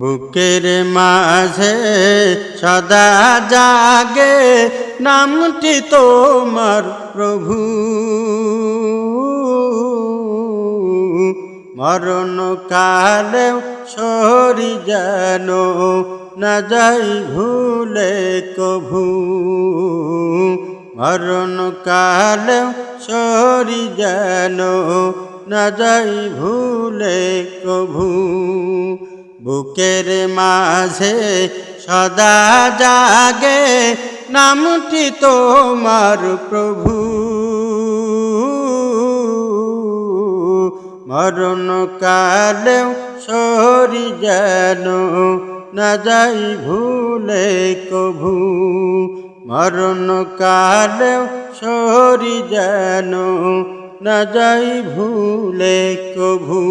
বুকের মাঝে সদা জাগে নামটি তোমার প্রভু। মরণ কালে সরি যেন না যাই ভুলে কভু। মরণ কালে সরি যেন না যাই ভুলে কভু। বুকের মাঝে সদা জাগে, নামটি তোমার প্রভু। মরণ কালেও সরি যেন না যাই ভুলে কভু। মরণ কালেও সরি যেন না যাই ভুলে কভু।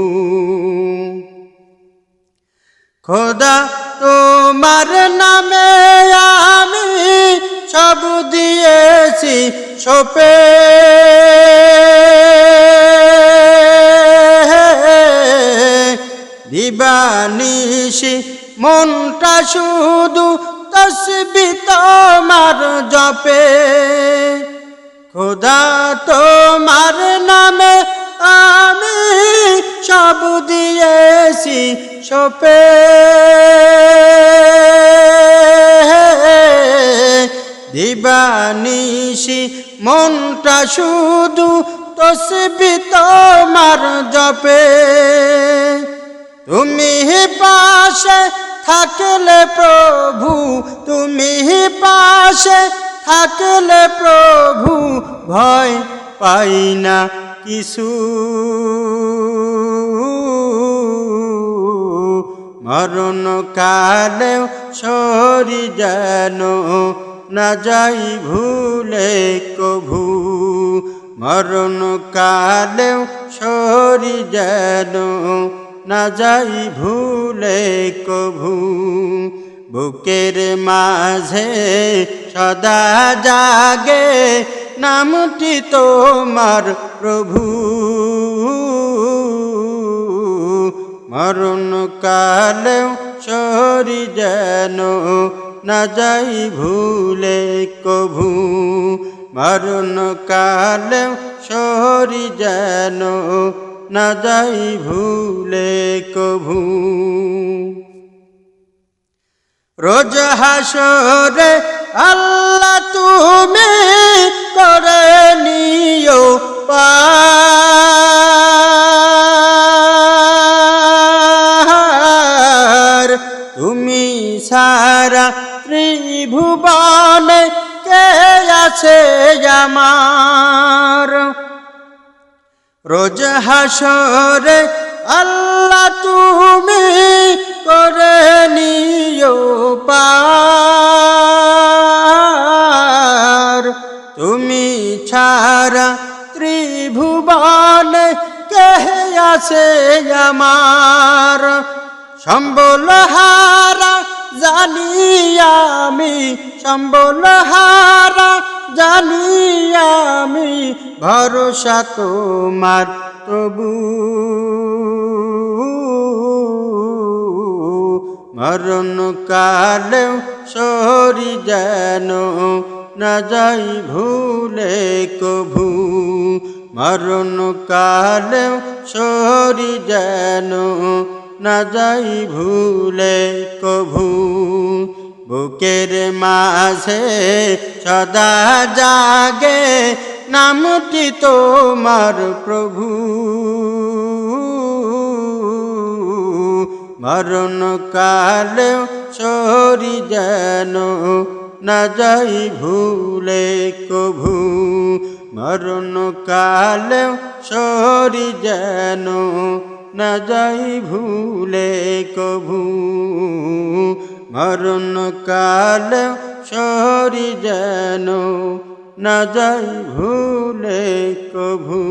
খোদা, তোমার নামে আমি সব দিয়েছি সোপে। দিবানিসি মনটা শুধু তসবি তোমার জপে। খোদা, তোমার নামে আমি সব দিয়েছি সোপে দিবানিসি মনটা শুধু তসবি তোমার জপে। তুমি পাশে থাকলে প্রভু, তুমি পাশে থাকলে প্রভু, ভয় পাই না কিছু। মরণ কালেও সরি যেন না যাই ভুলে কভু। মরণ কালেও সরি যেন না যাই ভুলে কভু। বুকের মাঝে সদা জাগে নামটি তোমার প্রভু। মরণ কালেও সরি যেন না যাই ভুলে কভু। মরণ কালেও সরি যেন না যাই ভুলে কভু। রোজ হাসরে আল্লাহ তুমি সারা ত্রিভুবনে কে আছে আমার? রোজ হাসরে আল্লাহ তুমি করে নিও পার। তুমি ছাড়া ত্রিভুবন কে আছে আমার? সম্বল হারা জানি আমি সম্বল হারা জানি আমি ভরসা তোমার তবু মরণ কালেও সরি যেন না যাই ভুলে কভু। মরণ কালেও সরি যেন না যাই ভুলে কভু, বুকের মাঝে সদা জাগে নামটি তোমার প্রভু। মরণ কালেও সরি যেন না যাই ভুলে কভু মরণ কালেও সরি যেন না যাই ভুলে কভু। মরণ কাল সরি যেন না যাই ভুলে কভু।